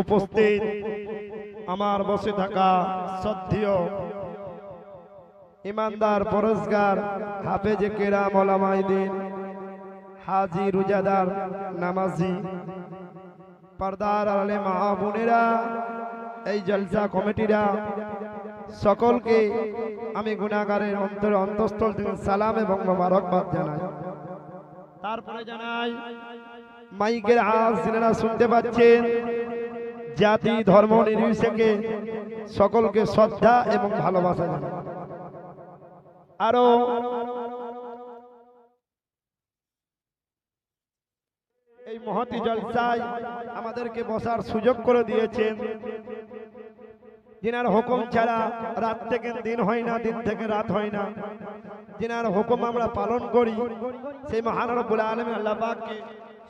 উপস্থিত আমার বসে থাকা শ্রদ্ধেয় ইমানদার পরস্কার হাফেজে কেরাম ওলামাইদিন হাজি, রুজাদার, নামাজি, পর্দার আলে মাহবুনেরা এই জলসা কমিটিরা, সকলকে আমি গুণাগারের অন্তর অন্তঃস্থল থেকে সালাম এবং মোবারকবাদ জানাই। তারপরে জানাই, মাইকের আওয়াজ যিনারা শুনতে পাচ্ছেন জাতি, ধর্ম, নির্বিশেষে সকলকে শ্রদ্ধা এবং ভালোবাসা জানাই। আরও এই মহতি জলসায় আমাদেরকে বসার সুযোগ করে দিয়েছেন। যিনার হুকুম ছাড়া রাত থেকে দিন হয় না, দিন থেকে রাত হয় না। যিনার হুকুম আমরা পালন করি, সেই মহান রব্বুল আলমী আল্লাহ পাককে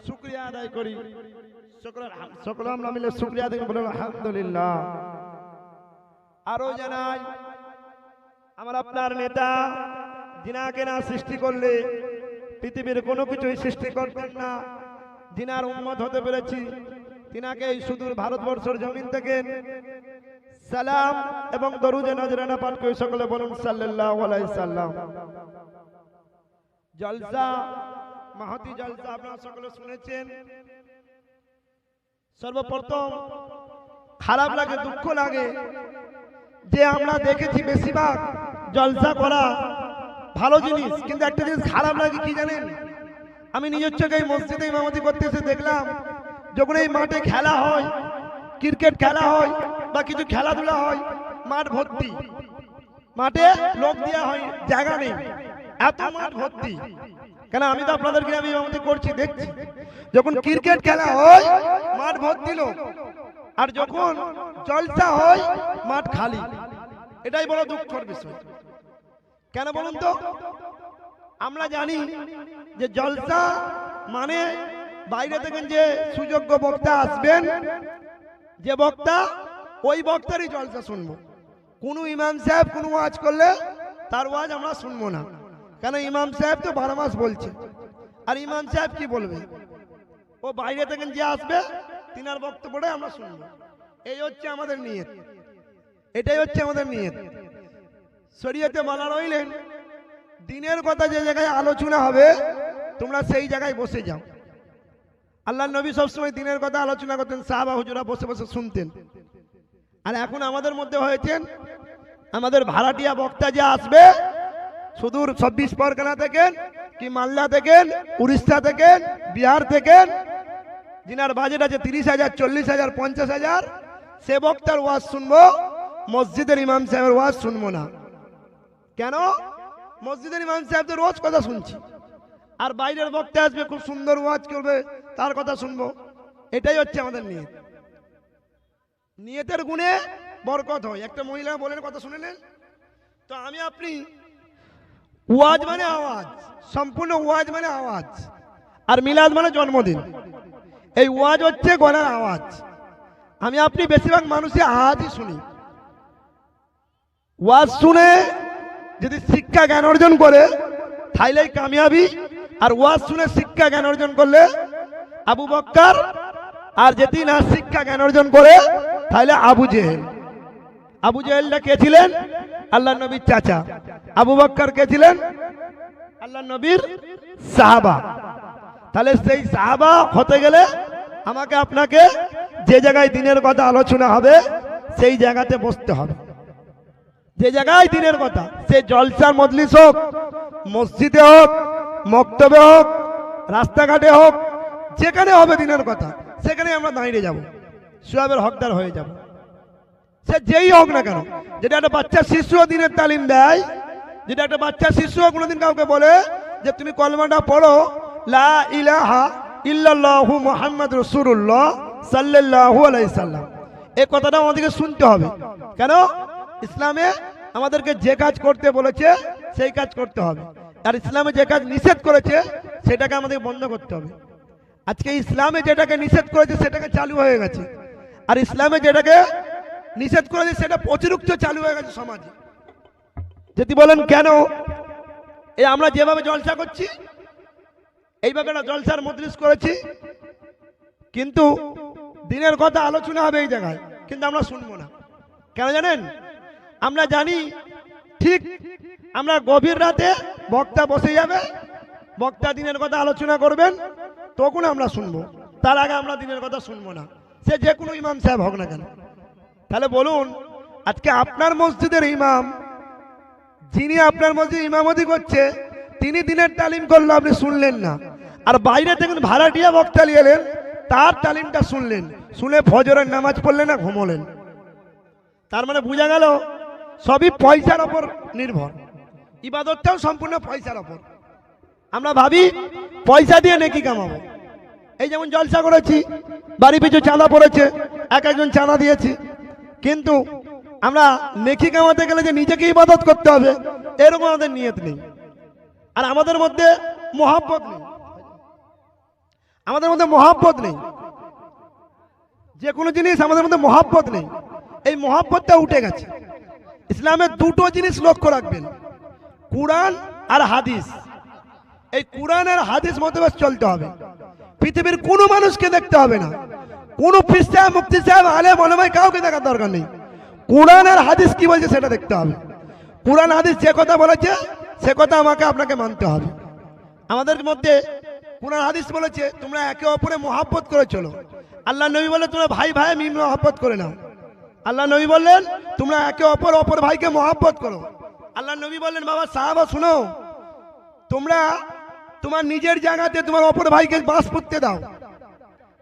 শুক্রিয়া আদায় করি। সকল- আমরা মিলে শুক্রিয়া আদায় বলে আলহামদুলিল্লাহ। আরও জানাই, আমার আপনার নেতা যিনাকে না সৃষ্টি করলে পৃথিবীর কোনো কিছুই সৃষ্টি করতেন না। যিনার উন্মত হতে পেরেছি। তিনাকে এই সুদূর ভারতবর্ষের জমিন থেকে সালাম এবং দরুদে নজরানা পাঠ করে সকলে বলুন আলাইহি সাল্লাম। জলসা, মাহতি জলসা আপনারা সকলে শুনেছেন। সর্বপ্রথম খারাপ লাগে, দুঃখ লাগে। যে আমরা দেখেছি বেশিরভাগ জলসা করা ভালো জিনিস, কিন্তু একটা জিনিস খারাপ লাগে কি জানেন? আমি নিজের চোখে এই মসজিদে ইমামতি করতে এসে দেখলাম, যখন এই মাঠে খেলা হয়, ক্রিকেট খেলা হয় বা কিছু খেলাধুলা হয়, মাঠ ভর্তি। মাঠে লোক দেওয়া হয়, জায়গা নেই, এত মাঠ ভর্তি। কেন আমি তো আপনাদের গ্রামে ইমামতি করছি দেখছি। যখন ক্রিকেট খেলা হয় মাঠ ভর্তি লোক। আর যখন জলসা হয় মাঠ খালি। এটাই বড় দুঃখের বিষয়। কেন বলুন তো? আমরা জানি যে জলসা মানে বাইরে থেকে যে সুযোগ্য বক্তা আসবেন যে বক্তা ওই বক্তারই জলসা শুনব। কোনো ইমাম সাহেব কোনো ওয়াজ করলে তার ওয়াজ আমরা শুনব না। কেন ইমাম সাহেব তো বারো মাস বলছে। আর ইমাম সাহেব কি বলবে? ও বাইরে থেকে যে আসবে, তিনার বক্তব্যটাই আমরা শুনব। এই হচ্ছে আমাদের নিয়ত। এটাই হচ্ছে আমাদের নিয়ত। শরীয়তে মালা রইলেন, দিনের কথা যে জায়গায় আলোচনা হবে, তোমরা সেই জায়গায় বসে যাও। আল্লাহ নবী সবসময় দিনের কথা আলোচনা করতেন, সাহাবা হুজুরা বসে বসে শুনতেন। আর এখন আমাদের মধ্যে হয়েছেন, আমাদের ভাড়াটিয়া বক্তা যে আসবে সুদূর চব্বিশ পরগনা থেকে কি মালদা থেকে, উড়িষ্যা থেকে, বিহার থেকে, যিনার বাজেট আছে তিরিশ হাজার, চল্লিশ হাজার, পঞ্চাশ হাজার, সে বক্তার ওয়াজ শুনব, মসজিদের ইমাম সাহেবের ওয়াজ শুনব না। কেন? মসজিদের ইমাম সাহেব তো রোজ কথা শুনছি। আর বাইরের বক্তা আসবে, খুব সুন্দর ওয়াজ করবে, তার কথা শুনব। এটাই হচ্ছে আমাদের নিয়ত। নিয়তের গুণে বরকত হয়। একটা মহিলা বলেন, কথা শুনেলেন তো আমি আপনি ওয়াজ মানে আওয়াজ। সম্পূর্ণ ওয়াজ মানে আওয়াজ। আর মিলাদ মানে জন্মদিন। এই ওয়াজ হচ্ছে গলার আওয়াজ। আমি আপনি বেশিরভাগ মানুষই আওয়াজই শুনি। ওয়াজ শুনে যদি শিক্ষা জ্ঞান অর্জন করে তাইলেই কামিয়াবি। আর ওয়াজ শুনে শিক্ষা জ্ঞান অর্জন করলে আবু বক্কার আর যদি না শিক্ষা জ্ঞান অর্জন করে তাহলে আবু জেহেল। আবু জেহেলটা কে ছিলেন? আল্লাহ নবীর চাচা। আবু বক্কর কে ছিলেন? আল্লাহ নবীর সাহাবা। তাহলে সেই সাহাবা হতে গেলে আমাকে আপনাকে যে জায়গায় দিনের কথা আলোচনা হবে সেই জায়গাতে বসতে হবে। যে জায়গায় দিনের কথা সে জলসার মজলিস হোক মসজিদে হোক মক্তবে হোক রাস্তাঘাটে হোক যেখানে হবে দিনের কথা সেখানে আমরা দাঁড়িয়ে যাব। সুয়াবের হকদার হয়ে যাব। সে যেই হোক না কেন যেটা একটা বাচ্চা শিশুও দিনের তালিম দেয় যেটা একটা বাচ্চা, শিশুও কোনোদিন কাউকে বলে যে তুমি কলমাটা পড়ো, লা ইলাহা ইল্লাল্লাহু মুহাম্মদ রাসূলুল্লাহ সাল্লাল্লাহু আলাইহি সাল্লাম। এই কথাটা আমাদেরকে শুনতে হবে। কেন? ইসলামে আমাদেরকে যে কাজ করতে বলেছে, সেই কাজ করতে হবে। আর ইসলামে যে কাজ নিষেধ করেছে, সেটাকে আমাদের বন্ধ করতে হবে। আজকে ইসলামে যেটাকে নিষেধ করেছে, সেটাকে চালু হয়ে গেছে। আর ইসলামে যেটাকে নিষেধ করেছে, সেটা অতিরিক্ত চালু হয়ে গেছে সমাজে। যদি বলেন কেন? এই আমরা যেভাবে জলসা করছি, এইভাবে একটা জলসার মজলিস করেছি, কিন্তু দিনের কথা আলোচনা হবে এই জায়গায়, কিন্তু আমরা শুনব না। কেন জানেন? আমরা জানি ঠিক আমরা গভীর রাতে বক্তা বসে যাবে, বক্তা দিনের কথা আলোচনা করবেন, তখন আমরা শুনব। তার আগে আমরা দিনের কথা শুনব না। সে যে কোনো ইমাম সাহেব হোক না কেন। তাহলে বলুন, আজকে আপনার মসজিদের ইমাম যিনি আপনার মধ্যে ইমামতি করছে, তিনি দিনের তালিম করল, আপনি শুনলেন না। আর বাইরে থেকে ভাড়াটিয়া বক্তা এলেন, তার তালিমটা শুনলেন। শুনে ফজরের নামাজ পড়লেন না ঘুমোলেন। তার মানে বোঝা গেল, সবই পয়সার ওপর নির্ভর। ইবাদতটাও সম্পূর্ণ পয়সার ওপর। আমরা ভাবি, পয়সা দিয়ে নেকি কামাবো। এই যেমন জলসা করেছি, বাড়ি পিছু চাঁদা পড়েছে, এক একজন চাঁদা দিয়েছি। কিন্তু আমরা নেকি কামাতে গেলে যে নিজেকে ইবাদত করতে হবে, এরকম আমাদের নিয়ত নেই। আর আমাদের মধ্যে মহাব্বত নেই। আমাদের মধ্যে মহাব্বত নেই। যে কোনো জিনিস আমাদের মধ্যে মহাব্বত নেই। এই মহাব্বতটা উঠে গেছে। ইসলামের দুটো জিনিস লক্ষ্য রাখবেন। কোরআন আর হাদিস। এই কোরআন আর হাদিস মোতাবেক চলতে হবে। পৃথিবীর কোনো মানুষকে দেখতে হবে না। কোনো সাহেব মুক্তি সাহেব আলে মনে কাউকে দেখার দরকার নেই। কোরআন আর হাদিস কি বলছে সেটা দেখতে হবে। কোরআন হাদিস যে কথা বলেছে, সে কথা আমাকে আপনাকে মানতে হবে। আমাদের মধ্যে কোরআন হাদিস বলেছে, তোমরা একে অপরে মহাব্বত করে চলো। আল্লাহ নবী বলে তোমরা ভাই ভাই মিম মহাব্বত করে নাও। আল্লাহ নবী বললেন, তোমরা একে অপর অপর ভাইকে মহাব্বত করো। আল্লাহ নবী বললেন, বাবা, সাহাবা, শুনো। তোমরা তোমার নিজের জায়গাতে তোমার অপর ভাইকে বাস করতে দাও।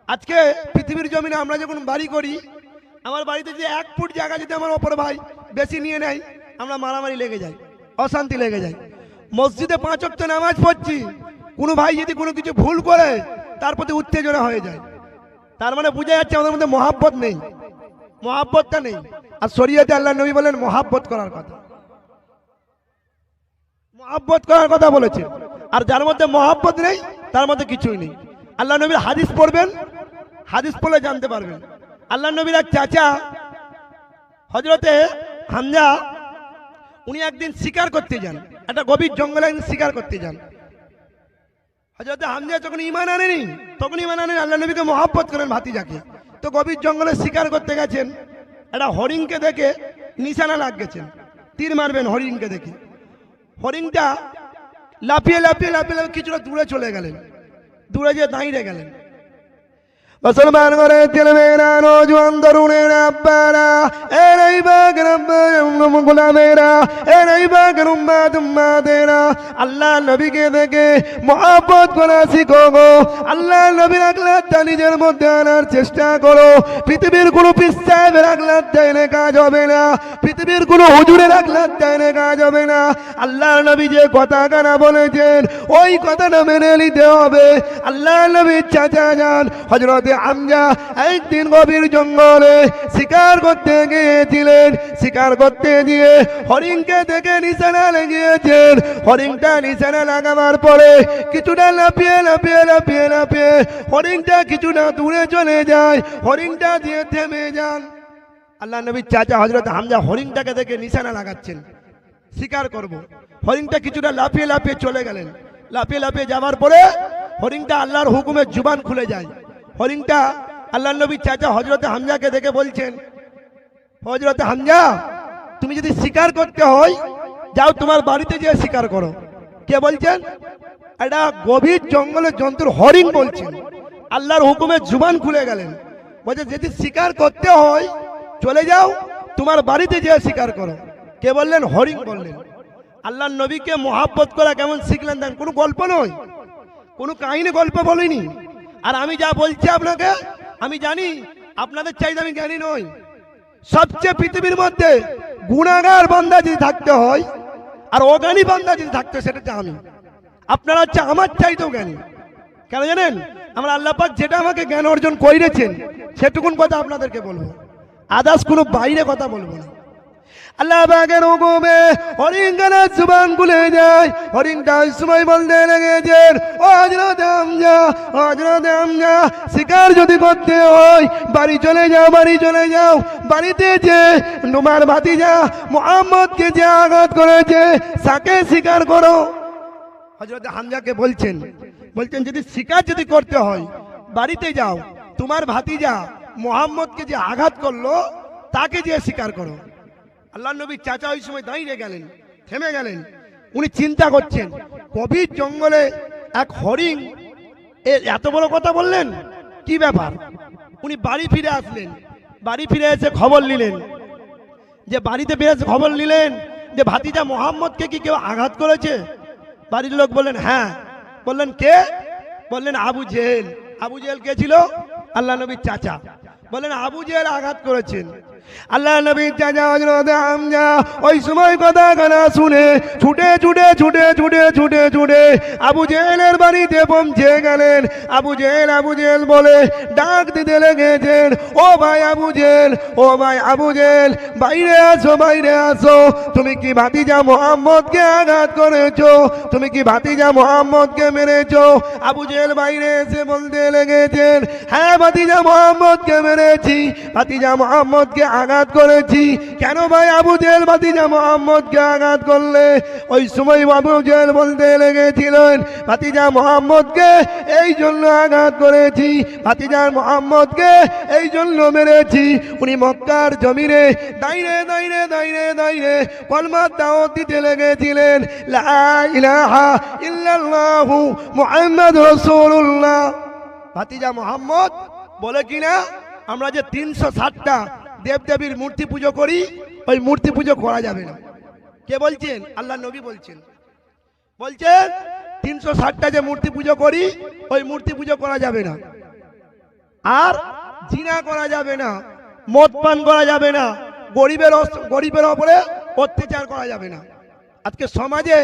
আজকে পৃথিবীর জমিনে আমরা যখন বাড়ি করি আমার বাড়িতে যে এক ফুট জায়গা যদি আমার অপর ভাই বেশি নিয়ে নেয়, আমরা মারামারি লেগে যাই, অশান্তি লেগে যায় মসজিদে পাঁচ অক্ট নামাজ পড়ছি, কোনো ভাই যদি কোনো কিছু ভুল করে, তার প্রতি উত্তেজনা হয়ে যায়। তার মানে বোঝা যাচ্ছে আমাদের মধ্যে মহাব্বত নেই, মহাব্বতটা নেই। আর শরীয়তে আল্লাহ নবী বলেন, মহাব্বত করার কথা। মহাব্বত করার কথা বলেছে আর যার মধ্যে মহাব্বত নেই, তার মধ্যে কিছুই নেই। আল্লাহ নবীর হাদিস পড়বেন, হাদিস পড়লে জানতে পারবেন। আল্লাহ নবীর এক চাচা হজরতে হামজা, উনি একদিন শিকার করতে যান, একটা গভীর জঙ্গলে একদিন শিকার করতে যান। হজরতে হামজা যখন ইমান আনেনি, তখন ইমান আনেন, আল্লাহ নবীকে মহাব্বত করেন ভাতিজাকে। তো গভীর জঙ্গলে শিকার করতে গেছেন, একটা হরিণকে দেখে নিশানা লাগ গেছেন তীর মারবেন হরিণকে দেখে। হরিণটা লাফিয়ে লাফিয়ে লাফিয়ে লাফিয়ে কিছুটা দূরে চলে গেলেন, দূরে যেয়ে দাঁড়িয়ে গেলেন। মুসলমান করে ছেলেমেয়েরা নজওয়ান তরুণেরা আব্বারা এরাই বাগ গোলামেরা এরাই বাগ উম্মাদেরা আল্লাহ নবীকে দেখে মহাব্বত করা শিখো গো আল্লাহ নবীর আগলাতটা নিজের মধ্যে আনার চেষ্টা করো পৃথিবীর কোনো পিসাবের আগলাত চাইলে কাজ হবে না পৃথিবীর কোনো হুজুরের আগলাত চাইলে কাজ হবে না আল্লাহ নবী যে কথা কানা বলেছেন ওই কথাটা মেনে নিতে হবে আল্লাহ নবীর চাচা যান হজরতে আমজা একদিন গভীর জঙ্গলে শিকার করতে গিয়েছিলেন, শিকার করতে গিয়ে হরিণকে দেখে নিশানা লেগিয়েছেন হরিণটা নিশানা লাগাবার পরে কিছুটা লাফিয়ে লাফিয়ে লাফিয়ে লাফিয়ে হরিণটা কিছুটা দূরে চলে যায়। হরিণটা দিয়ে থেমে যান। আল্লাহ নবীর চাচা হজরত হামজা হরিণটাকে দেখে নিশানা লাগাচ্ছেন। শিকার করব। হরিণটা কিছুটা লাফিয়ে লাফিয়ে চলে গেলেন। লাফিয়ে লাফিয়ে যাওয়ার পরে হরিণটা আল্লাহর হুকুমে জুবান খুলে যায়। হরিণটা আল্লাহ নবীর চাচা হজরতে হামজাকে দেখে বলছেন হজরতে হামজা, তুমি যদি শিকার করতে হয়, যাও তোমার বাড়িতে যেয়ে শিকার করো। কে বলছেন? এটা গভীর জঙ্গলের জন্তুর হরিণ বলছেন। আল্লাহর হুকুমে জুবান খুলে গেলেন। বলছে, যদি শিকার করতে হয়, চলে যাও, তোমার বাড়িতে যেয়ে শিকার করো। কে বললেন? হরিণ বললেন। আল্লাহর নবীকে মহাব্বত করা কেমন শিখলেন দেন? কোনো গল্প নয়। কোনো কাহিনী গল্প বলিনি। আর আমি যা বলছি আপনাকে আমি জানি আপনাদের চাইতে আমি জ্ঞানী নই। সবচেয়ে পৃথিবীর মধ্যে গুণাগার বান্দা যদি থাকতে হয় আর অজ্ঞানী বান্দা যদি থাকতে হয়, সেটা হচ্ছে আমি। আপনারা হচ্ছে আমার চাইতেও জ্ঞানী। কেন জানেন? আমরা আল্লাহ পাক যেটা আমাকে জ্ঞান অর্জন করেছেন সেটুকুন কথা আপনাদেরকে বলব। আদার্স কোনো বাইরে কথা বলব না। আল্লাহ বাগের হুকুমে হরিঙ্গানা জুবান খুলে যায় ওই সময় বলতে লেগেছেন ও শিকার যদি করতে হয়, বাড়ি চলে যাও, বাড়ি চলে যাও। বাড়িতে যে নুমার ভাতিজা মোহাম্মদকে যে আঘাত করেছে, তাকে স্বীকার করো। হজরত হামজাকে বলছেন বলছেন, যদি শিকার যদি করতে হয়, বাড়িতে যাও। তোমার ভাতিজা মোহাম্মদকে যে আঘাত করল, তাকে যে স্বীকার করো। আল্লাহ নবী চাচা ওই সময় দাঁড়িয়ে গেলেন, থেমে গেলেন। উনি চিন্তা করছেন কবির জঙ্গলে এক হরিণ, এ এত বড় কথা বললেন? কি ব্যাপার? উনি বাড়ি ফিরে আসলেন, বাড়ি ফিরে এসে খবর নিলেন যে বাড়িতে ফিরে এসে খবর নিলেন যে ভাতিজা মোহাম্মদকে কি কেউ আঘাত করেছে? বাড়ির লোক বললেন হ্যাঁ। বললেন, কে? বললেন, আবু জেহেল। আবু জেহেল কে ছিল? আল্লাহ নবীর চাচা। বললেন, আবু জেহেল আঘাত করেছেন। আল্লাহ নবীর চাচা হযরত হামজা ওই সময় কথা গানা শুনে, ছুটে ছুটে ছুটে ছুটে ছুটে ছুটে আবু জেহেলের বাড়িতে পৌঁছে গেলেন। আবু জেহেল আবু জেহেল বলে, ডাক দিতে লেগেছেন। ও ভাই আবু জেহেল, ও ভাই আবু জেহেল, বাইরে আসো বাইরে আসো। তুমি কি ভাতিজা মোহাম্মদকে আঘাত করেছ? তুমি কি ভাতিজা মোহাম্মদকে মেরেছো? আবু জেহেল বাইরে এসে বলতে লেগেছেন হ্যাঁ ভাতিজা মোহাম্মদকে মেরেছি। ভাতিজা মোহাম্মদকে আঘাত করেছি। কেন ভাই আবু জেহেল ভাতিজা মোহাম্মদকে আঘাত করলে? ওই সময় আবু জেল বলতে লেগেছিলেন, ভাতিজা মোহাম্মদকে এই জন্য আঘাত করেছি, ভাতিজা মোহাম্মদকে এই জন্য মেরেছি। উনি মক্কার জমিনে দাইরে দাইরে দাইরে দাইরে কলমার দাওয়াত দিতে লেগেছিলেন, লা ইলাহা ভাতিজা মোহাম্মদ বলে কিনা? আমরা যে তিনশো ষাটটা দেবদেবীর মূর্তি পুজো করি, ওই মূর্তি পুজো করা যাবে না। কে বলছেন? আল্লাহ নবী বলছেন। বলছেন, তিনশো ষাটটা যে মূর্তি পুজো করি, ওই মূর্তি পুজো করা যাবে না। আর জিনা করা যাবে না, মদ পান করা যাবে না, গরিবের গরিবের ওপরে অত্যাচার করা যাবে না। আজকে সমাজে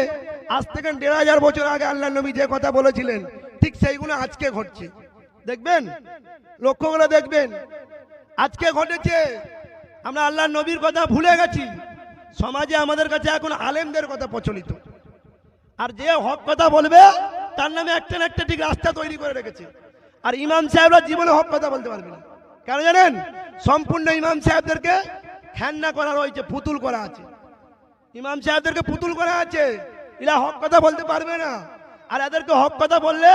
আজ থেকে দেড় হাজার বছর আগে আল্লাহ নবী যে কথা বলেছিলেন, ঠিক সেইগুলো আজকে ঘটছে। দেখবেন? লক্ষ্য করে দেখবেন। আজকে ঘটেছে, আমরা আল্লাহ নবীর কথা ভুলে গেছি। সমাজে আমাদের কাছে এখন আলেমদের কথা প্রচলিত। আর যে হক কথা বলবে, তার নামে একটা একটা ঠিক রাস্তা তৈরি করে রেখেছে। আর ইমাম সাহেবরা জীবনে হক কথা বলতে পারবে না। কেন জানেন? সম্পূর্ণ ইমাম সাহেবদেরকে খেন্না করা রয়েছে, পুতুল করা আছে। ইমাম সাহেবদেরকে পুতুল করা আছে। এরা হক কথা বলতে পারবে না। আর এদেরকে হক কথা বললে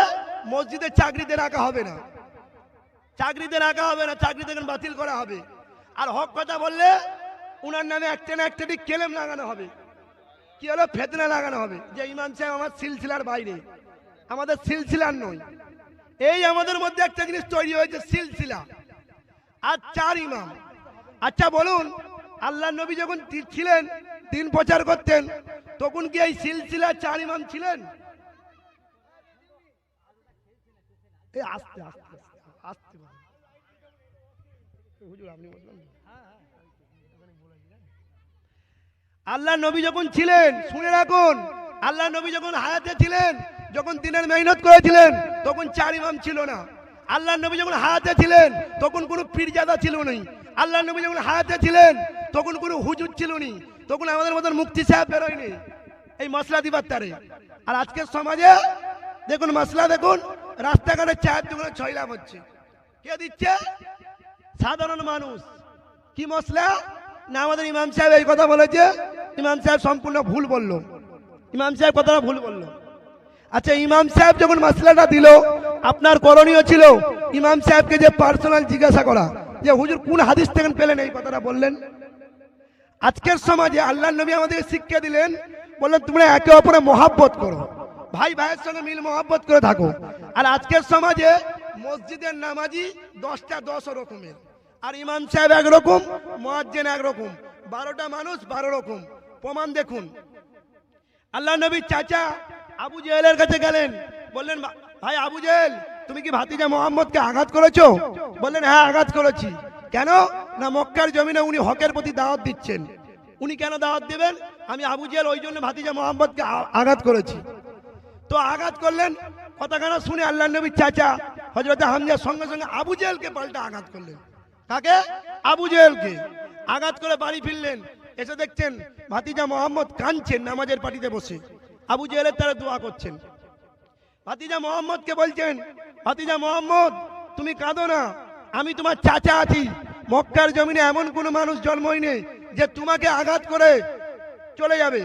মসজিদের চাকরিতে রাখা হবে না। চাকরিতে রাখা হবে না চাকরি থেকে বাতিল করা হবে। আর হক কথা বললে উনার নামে একটা না একটা ঠিক কেলেম লাগানো হবে। কি হলো? ফেতনা লাগানো হবে। যে ইমাম সাহেব আমার সিলসিলার বাইরে। আমাদের সিলসিলার নয়। এই আমাদের মধ্যে একটা জিনিস তৈরি হয়েছে, সিলসিলা। আর চার ইমাম। আচ্ছা বলুন, আল্লাহ নবী যখন ছিলেন, দিন প্রচার করতেন, তখন কি এই সিলসিলা চার ইমাম ছিলেন? এই আস্তে আস্তে। আল্লাহ নবী যখন ছিলেন, শুনে রাখুন, আল্লাহ নবী যখন হায়াতে ছিলেন, যখন দিনের মেহনত করেছিলেন, তখন চার ইমাম ছিল না। আল্লাহ নবী যখন হায়াতে ছিলেন, তখন কোনো পীরজাদা ছিল না আল্লাহ নবী যখন হায়াতে ছিলেন, তখন কোনো হুজুর ছিল নি তখন আমাদের মতন মুক্তি সাহেব বেরোয়নি এই মশলা দিবার তারে। আর আজকের সমাজে, দেখুন মশলা, দেখুন, রাস্তাঘাটে চায়ের দোকানে ছয় লাভ হচ্ছে। কে দিচ্ছে? সাধারণ মানুষ। কি মশলা? না, আমাদের ইমাম সাহেব এই কথা বলেছে। ইমাম সাহেব সম্পূর্ণ ভুল বলল। ইমাম সাহেব কথাটা ভুল বলল? আচ্ছা ইমাম সাহেব যখন মশলাটা দিল, আপনার করণীয় ছিল ইমাম সাহেবকে যে পার্সোনাল জিজ্ঞাসা করা, যে হুজুর কোন হাদিস থেকে পেলেন এই কথাটা বললেন? আজকের সমাজে আল্লাহ নবী আমাদেরকে শিক্ষা দিলেন, বললেন, তোমরা একে অপরে মহাব্বত করো। ভাই, ভাইয়ের সঙ্গে মিল মহাব্বত করে থাকো। আর আজকের সমাজে মসজিদের নামাজি দশটা দশ রকমের। আর ইমাম সাহেব একরকম, মোয়াজ্জেন একরকম। বারোটা মানুষ, বারো রকম। প্রমাণ দেখুন। আল্লাহ নবীর চাচা আবু জেহেলের কাছে গেলেন। বললেন ভাই আবু জেহেল, তুমি কি ভাতিজা মোহাম্মদকে আঘাত করেছ? বললেন হ্যাঁ আঘাত করেছি। কেন? না, মক্কার জমিনে উনি হকের প্রতি দাওয়াত দিচ্ছেন। উনি কেন দাওয়াত দেবেন? আমি আবু জেহেল, ওই জন্য ভাতিজা মোহাম্মদকে আঘাত করেছি। তো আঘাত করলেন। কথাখানা শুনে আল্লাহ নবীর চাচা হজরত হামজার সঙ্গে সঙ্গে আবু জেহেলকে পাল্টা আঘাত করলেন। কাকে? আবু জেহেলকে। আঘাত করে বাড়ি ফিরলেন। এসে দেখছেন ভাতিজা মোহাম্মদ কাঁদছেন, নামাজের পার্টিতে বসে। আবু জেহেলের তারা দোয়া করছেন। ভাতিজা মোহাম্মদকে বলছেন, ভাতিজা মোহাম্মদ, তুমি কাঁদো না। আমি তোমার চাচা আছি। মক্কার জমিনে এমন কোনো মানুষ জন্মই নেই যে তোমাকে আঘাত করে চলে যাবে।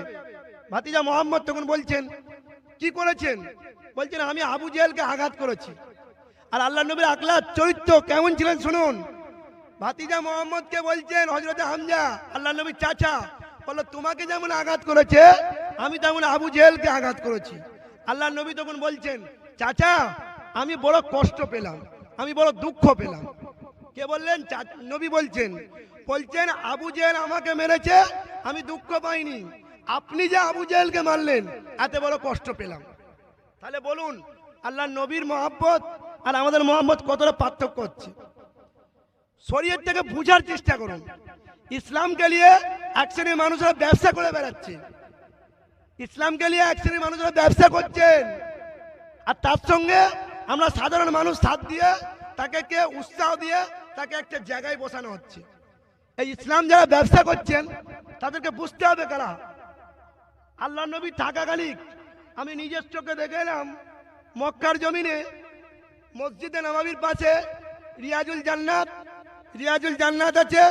ভাতিজা মোহাম্মদ তখন বলছেন, কি করেছেন? বলছেন, আমি আবু জেহেলকে আঘাত করেছি। আর আল্লাহ নবীর আকলার চরিত্র কেমন ছিলেন শুনুন। ভাতিজা মোহাম্মদকে বলছেন হজরত হামজা, আল্লাহ নবীর চাচা, বলল, তোমাকে যেমন আঘাত করেছে, আমি তেমন আবু জেহেলকে আঘাত করেছি। আল্লাহ নবী তখন বলছেন, চাচা, আমি বড় কষ্ট পেলাম, আমি বড় দুঃখ পেলাম। কে বললেন? নবী বলছেন বলছেন, আবু জেহেল আমাকে মেরেছে, আমি দুঃখ পাইনি। আপনি যে আবু জেহেলকে মারলেন, এত বড় কষ্ট পেলাম। তাহলে বলুন, আল্লাহ নবীর মোহাম্মত আর আমাদের মোহাম্মত কতটা পার্থক্য হচ্ছে। শরীয়ত থেকে বুঝার চেষ্টা করুন। ইসলামকে নিয়ে এক শ্রেণির মানুষরা ব্যবসা করে বেড়াচ্ছে। ইসলামকে নিয়ে এক শ্রেণির মানুষরা ব্যবসা করছেন। আর তার সঙ্গে আমরা সাধারণ মানুষ সাথ দিয়ে তাকে কে উৎসাহ দিয়ে তাকে একটা জায়গায় বসানো হচ্ছে। এই ইসলাম যারা ব্যবসা করছেন, তাদেরকে বুঝতে হবে কারা। আল্লাহ নবী থাকাকালীন আমি নিজের চোখে দেখে এলাম, মক্কার জমিনে মসজিদে নামাবির পাশে রিয়াজুল জান্নাত রিয়াজুল জান্নাত আছে।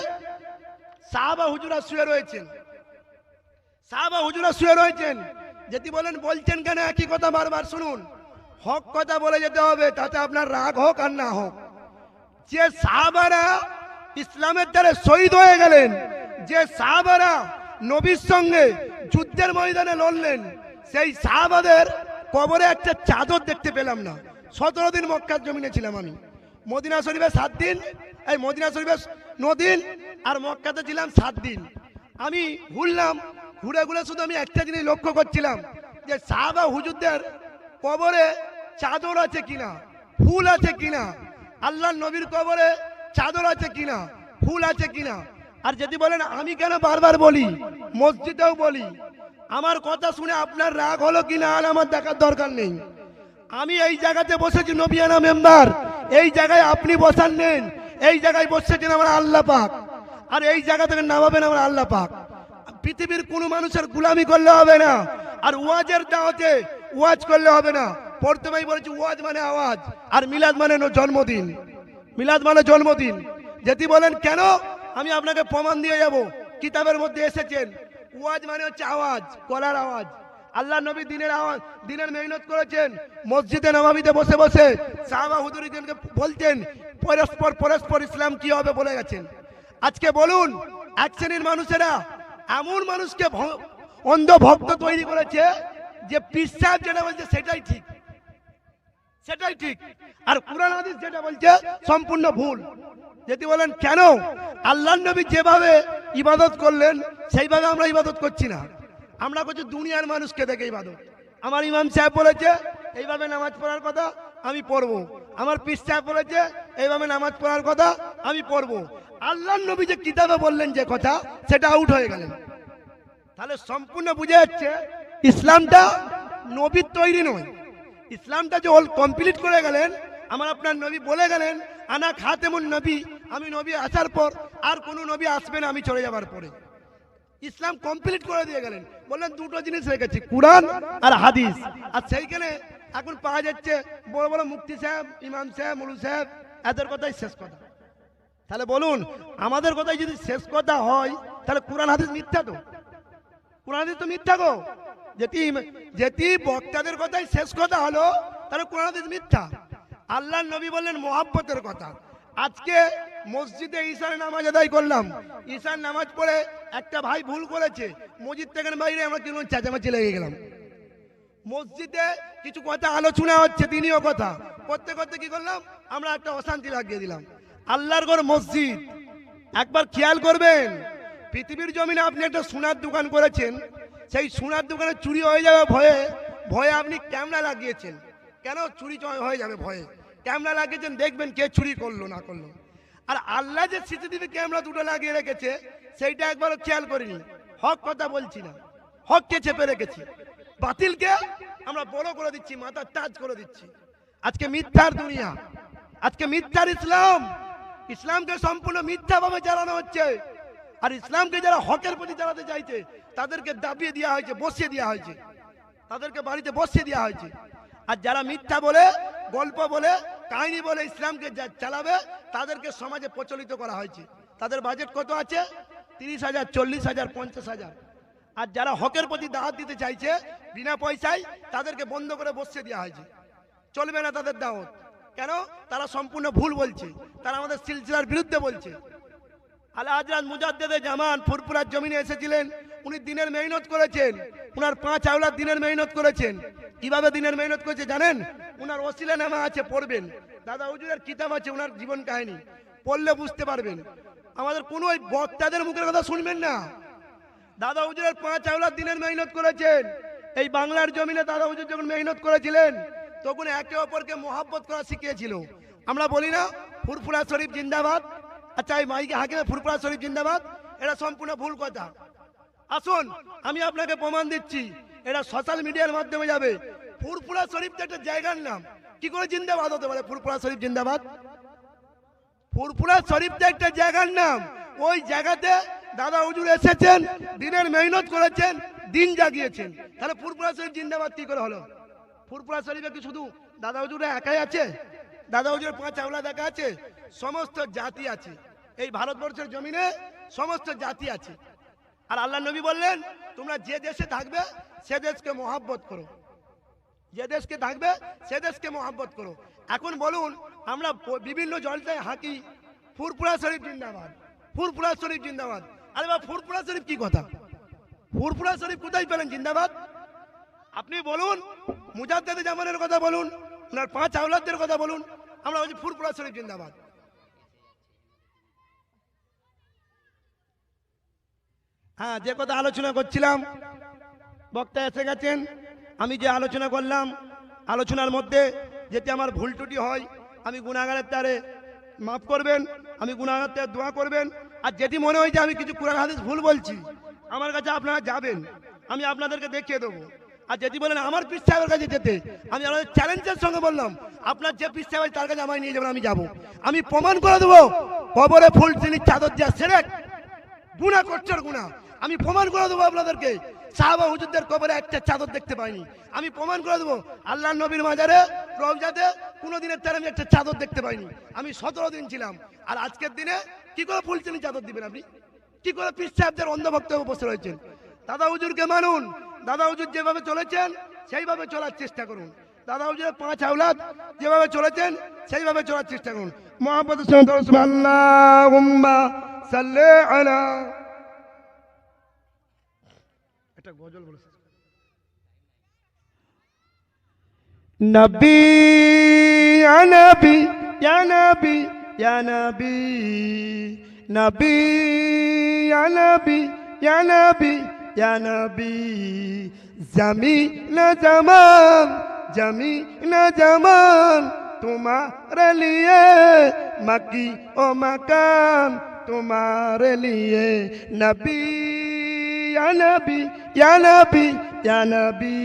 সাহাবা হুজুরা শুয়ে রয়েছেন। সাহাবা হুজুরা শুয়ে রয়েছেন। যদি বলেন, বলছেন কেন একই কথা বারবার শুনুন। হক কথা বলে যেতে হবে, তাতে আপনার রাগ হোক আর না হোক। যে সাহাবারা ইসলামের দ্বারা শহীদ হয়ে গেলেন, যে সাহাবারা নবীর সঙ্গে যুদ্ধের ময়দানে লড়লেন, সেই সাহাবাদের কবরে একটা চাদর দেখতে পেলাম না। সতেরো দিন মক্কার জমিনে ছিলাম আমি। মদিনা শরীফে সাত দিন, এই মদিনা শরীফে নদিন আর মক্কাতে ছিলাম সাত দিন। আমি ঘুরলাম ঘুরে ঘুরে শুধু আমি একটা জিনিস লক্ষ্য করছিলাম, যে সাহাবা হুজুরদের কবরে চাদর আছে কিনা, ফুল আছে কিনা আল্লাহ নবীর কবরে চাদর আছে কিনা, ফুল আছে কিনা। আর যদি বলেন, আমি কেন বারবার বলি, মসজিদেও বলি, আমার কথা শুনে আপনার রাগ হলো কিনা আর আমার দেখার দরকার নেই। আমি এই জায়গাতে বসেছি, নবিয়ানা মেম্বার। এই জায়গায় আপনি বসান নেন। এই জায়গায় বসেছেন আমার আল্লাহ পাক। আর এই জায়গা থেকে নামাবেন আমার আল্লাহ পাক। পৃথিবীর কোনো মানুষের গুলামি করলে হবে না। আর ওয়াজের দাওয়াতে ওয়াজ করলে হবে না। প্রথমেই বলেছি, ওয়াজ মানে আওয়াজ। আর মিলাদ মানে জন্মদিন। মিলাদ মানে জন্মদিন। যদি বলেন, কেন? আমি আপনাকে প্রমাণ দিয়ে যাব। কিতাবের মধ্যে এসেছেন। ওয়াজ মানে হচ্ছে আওয়াজ, গলার আওয়াজ। আল্লাহ নবী দিনের আওয়াজ দিনের মেহনত করেছেন। মসজিদে নবাবিতে বসে বসে সাহাবা হুজুরিদেরকে বলতেন, পরস্পর পরস্পর ইসলাম কি হবে বলে গেছেন। আজকে বলুন, এক শ্রেণির মানুষেরা এমন মানুষকে অন্ধ ভক্ত তৈরি করেছে যে পিসাব যেটা বলছে সেটাই ঠিক। সেটাই ঠিক। আর কোরআন হাদিস যেটা বলছে সম্পূর্ণ ভুল। যদি বলেন, কেন? আল্লাহ নবী যেভাবে ইবাদত করলেন, সেইভাবে আমরা ইবাদত করছি না। আমরা করছি দুনিয়ার মানুষকে দেখে ইবাদত আমার ইমাম সাহেব বলেছে, এইভাবে নামাজ পড়ার কথা আমি পড়ব। আমার পিস সাহেব বলেছে, এইভাবে নামাজ পড়ার কথা আমি পড়ব। আল্লাহ নবী যে কিতাবে বললেন যে কথা, সেটা আউট হয়ে গেলেন তাহলে সম্পূর্ণ বুঝে যাচ্ছে, ইসলামটা নবীর তৈরি নয়। ইসলামটা যে অল কমপ্লিট করে গেলেন, আমার আপনার নবী বলে গেলেন, আনা খাতেমুন নবী, আমি নবী আসার পর আর কোনো নবী আসবে না আমি চলে যাবার পরে। ইসলাম কমপ্লিট করে দিয়ে গেলেন। বললেন, দুটো জিনিস রেখেছি, কোরআন আর হাদিস। আর সেইখানে এখন পাওয়া যাচ্ছে বড় বড় মুফতি সাহেব, ইমাম সাহেব মুরু সাহেব, এদের কথাই শেষ কথা। তাহলে বলুন, আমাদের কথাই যদি শেষ কথা হয়, তাহলে কোরআন, হাদিস মিথ্যা তো? কোরআন, হাদিস তো মিথ্যা গো। যেটি যেটি বক্তাদের কথাই শেষ কথা হলো, তাহলে কোরআন, হাদিস মিথ্যা। আল্লাহ নবী বললেন, মোহাব্বতের কথা। আজকে মসজিদে ঈশার নামাজ আদায় করলাম। ঈশার নামাজ পড়ে একটা ভাই ভুল করেছে। মসজিদ থেকে বাইরে আমরা কীরকম চেঁচামেচি লেগে গেলাম। মসজিদে কিছু কথা আলোচনা হচ্ছে দিনীয় কথা। করতে করতে কি করলাম? আমরা একটা অশান্তি লাগিয়ে দিলাম। আল্লাহর ঘর মসজিদ। একবার খেয়াল করবেন, পৃথিবীর জমিনে আপনি একটা সোনার দোকান করেছেন। সেই সোনার দোকানে চুরি হয়ে যাবে ভয়ে ভয়ে আপনি ক্যামেরা লাগিয়েছেন। কেন? চুরি হয়ে যাবে ভয়ে। ক্যামেরা লাগিয়েছেন, দেখবেন কে চুরি করল, না করল। আর আল্লাহ যে সিসিটিভি ক্যামেরা দুটো লাগিয়ে রেখেছে, সেইটা একবারও খেয়াল করিনি। হক কথা বলছি না। হককে চেপে রেখেছি। বাতিলকে আমরা বড় করে দিচ্ছি মাথার তাজ করে দিচ্ছি। আজকে মিথ্যার দুনিয়া। আজকে মিথ্যার ইসলাম। ইসলামকে সম্পূর্ণ মিথ্যাভাবে চালানো হচ্ছে। আর ইসলামকে যারা হকের প্রতি চালাতে চাইছে, তাদেরকে দাবিয়ে দেওয়া হয়েছে, বসিয়ে দেওয়া হয়েছে। তাদেরকে বাড়িতে বসিয়ে দেওয়া হয়েছে। আর যারা মিথ্যা বলে, গল্প বলে কাহিনী বলে ইসলামকে চালাবে, তাদেরকে সমাজে প্রচলিত করা হয়েছে। তাদের বাজেট কত আছে? তিরিশ হাজার, চল্লিশ হাজার, পঞ্চাশ হাজার। আর যারা হকের প্রতি দাওয়াত দিতে চাইছে, বিনা পয়সায় তাদেরকে বন্ধ করে বসিয়ে দেওয়া হয়েছে। চলবে না তাদের দাওয়াত। কেন? তারা সম্পূর্ণ ভুল বলছে। তারা আমাদের সিলসিলার বিরুদ্ধে বলছে। আলা হাজরাত মুজাদ্দেদে জামান ফুরফুরার জমিনে এসেছিলেন। উনি দিনের মেহনত করেছেন। উনার পাঁচ আওলার দিনের মেহনত করেছেন। কীভাবে দিনের মেহনত করেছে জানেন? উনার ওসিলা নামা আছে, পড়বেন। দাদা হুজুরের কিতাব আছে, উনার জীবন কাহিনী। পড়লে বুঝতে পারবেন। আমাদের কোনো ওই বক্তাদের মুখের কথা শুনবেন না। দাদা হুজুরের পাঁচ আওলাদ দিনের মেহনত করেছেন। এই বাংলার জমিনে দাদা হুজুর যখন মেহনত করেছিলেন, তখন একে অপরকে মোহাব্বত করা শিখিয়েছিল। আমরা বলি না, ফুরফুরা শরীফ জিন্দাবাদ। আচ্ছা এই মাইকে হাকিমে ফুরফুরা শরীফ জিন্দাবাদ। এটা সম্পূর্ণ ভুল কথা। আসুন, আমি আপনাকে প্রমাণ দিচ্ছি। এটা সোশ্যাল মিডিয়ার মাধ্যমে যাবে। ফুরফুরা শরীফ তো একটা জায়গার নাম, কি করে জিন্দাবাদ হতে পারে ফুরফুরা শরীফ জিন্দাবাদ? ফুরফুরা শরীফ তো একটা জায়গার নাম, ওই জায়গাতে দাদা হুজুর এসেছেন, দিনের মেহনত করেছেন, দিন জাগিয়েছেন। তাহলে ফুরফুরা শরীফ জিন্দাবাদ কি করে হলো? ফুরফুরা শরীফে কি শুধু দাদা হুজুরে একাই আছে? দাদা হুজুরের পাঁচ আওলা দেখা আছে? সমস্ত জাতি আছে। এই ভারতবর্ষের জমিনে সমস্ত জাতি আছে। আর আল্লাহ নবী বললেন, তোমরা যে দেশে থাকবে সে দেশকে মহাব্বত করো। যে দেশকে থাকবে, সে দেশকে মহাব্বত করো। এখন বলুন, আমরা বিভিন্ন জলটায় হাঁকি ফুরপুরা শরীফ জিন্দাবাদ ফুরপুরা শরীফ জিন্দাবাদ। আরে বা ফুরপুরা শরীফ কি কথা? ফুরপুরা শরীফ কোথায় পেলেন জিন্দাবাদ? আপনি বলুন, মুজাদ্দেদ জামানের কথা বলুন ওনার পাঁচ আওলাদদের কথা বলুন, আমরা বলছি ফুরপুরা শরীফ জিন্দাবাদ। হ্যাঁ যে কথা আলোচনা করছিলাম বক্তা এসে গেছেন। আমি যে আলোচনা করলাম, আলোচনার মধ্যে যেটি আমার ভুল ত্রুটি হয়, আমি গুণাগারের তারে মাফ করবেন, আমি গুণাগার তারে দোয়া করবেন। আর যেটি মনে হয় যে আমি কিছু কোরআন হাদিস ভুল বলছি, আমার কাছে আপনারা যাবেন, আমি আপনাদেরকে দেখিয়ে দেবো। আর যেটি বলেন আমার পীর সাহেবের কাছে যেতে, আমি আমাদের চ্যালেঞ্জের সঙ্গে বললাম, আপনার যে পীর সাহেব তার কাছে আমায় নিয়ে যাবেন, আমি যাব। আমি প্রমাণ করে দেবো, কবরে ফুল চিনির চাদর দেওয়া সেরেক, গুণা করছর গুণা। আমি প্রমাণ করে দেবো আপনাদেরকে সাহাবা হুজুরদের কবরে একটা চাদর দেখতে পাইনি। আমি প্রমাণ করে দেবো আল্লাহ নবীর মাজারে রওজাতে কোনো দিনের তার আমি একটা চাদর দেখতে পাইনি। আমি সতেরো দিন ছিলাম, আর আজকের দিনে কি করে ফুলচিনি চাদর দিবেন আপনি? কি করে পীর সাহেবদের অন্ধভক্ত বসে রয়েছেন? দাদা হুজুরকে মানুন, দাদা হুজুর যেভাবে চলেছেন, সেইভাবে চলার চেষ্টা করুন। দাদা হুজুরের পাঁচ আওলাদ যেভাবে চলেছেন, সেইভাবে চলার চেষ্টা করুন। মোহাম্মদ একটা গজল বলেছে নবী ইয়া নবী ইয়া নবী ইয়া নবী নবী ইয়া নবী ইয়া নবী ইয়া নবী জমিন জমান জমিন জমান তোমার লিয়ে মকি ও মকান তোমার লিয়ে নবী या नबी या नबी या नबी चुनी ओ चुना तुम्हारे लिए हम ইয়ানবি ইয়ানবি ইয়ানবি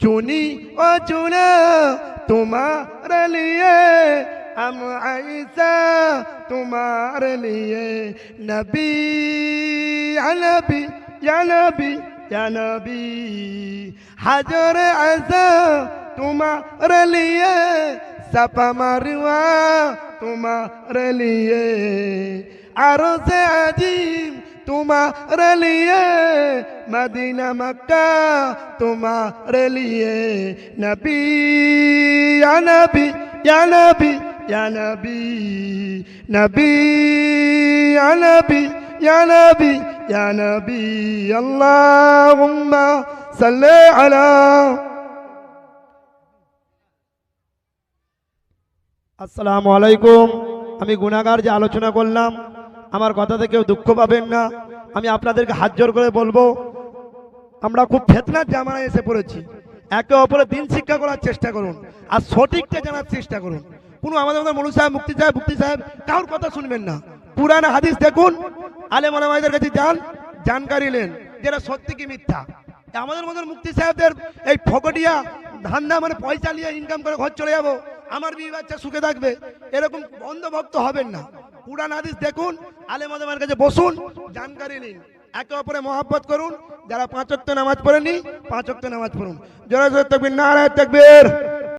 চুনি ও চুনা তোমার লিয়ে আম আইসা তোমার লিয়ে নবী ইয়ানবি ইয়ানবি ইয়ানবি হাজর আসা তোমার লিয়ে সাপা মারুয়া তোমার লিয়ে আরও সে আজিম তোমার লিয়ে, মদিনা মক্কা তোমার লিয়ে। নবী নবী নবী নবী নবী নবী নবী নবী। আল্লাহুম্মা সাল্লি আলা আসসালামু আলাইকুম। আমি গুণাগার যে আলোচনা করলাম আমার কথাতে কেউ দুঃখ পাবেন না। আমি আপনাদেরকে হাত জোর করে বলব, আমরা খুব ফেতনার জামানায় এসে পড়েছি। একে অপরের দিন শিক্ষা করার চেষ্টা করুন, আর সঠিকটা জানার চেষ্টা করুন। কোনো আমাদের মধ্যে মনু সাহেব, মুক্তি সাহেব মুক্তি সাহেব, কারোর কথা শুনবেন না। পুরান হাদিস দেখুন আলে মালামাইদের কাছে যান, জানকারি নেন, যেটা সত্যি কি মিথ্যা। আমাদের মতন মুক্তি সাহেবদের এই ফকটিয়া, ধান্দা মানে পয়সা নিয়ে ইনকাম করে ঘর চলে যাব। আমার বিয়ে বাচ্চা সুখে থাকবে। এরকম অন্ধভক্ত হবেন না। পুরান হাদিস দেখুন, আলেম আদমের কাছে বসুন, জানকারি নিন। একে অপরে মহাব্বত করুন, যারা পাঁচ ওয়াক্ত নামাজ পড়েনি পাঁচ ওয়াক্ত নামাজ পড়ুন। জোরে থাকবেন তকবীর, নারায় তকবীর।